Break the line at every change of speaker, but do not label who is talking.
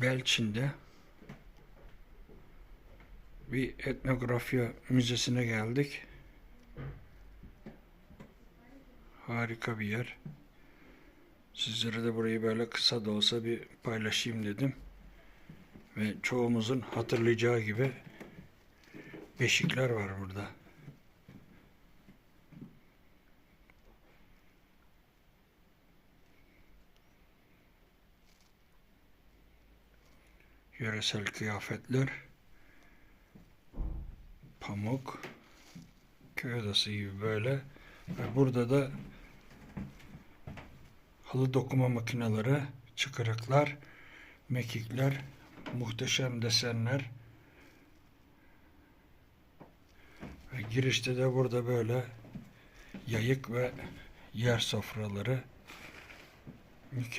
Belçin'de bir etnografya müzesine geldik. Harika bir yer. Sizlere de burayı böyle kısa da olsa bir paylaşayım dedim. Ve çoğumuzun hatırlayacağı gibi beşikler var burada. Yöresel kıyafetler, pamuk, köy odası gibi böyle. Ve burada da halı dokuma makineleri, çıkırıklar, mekikler, muhteşem desenler. Ve girişte de burada böyle yayık ve yer sofraları. Mükemmel.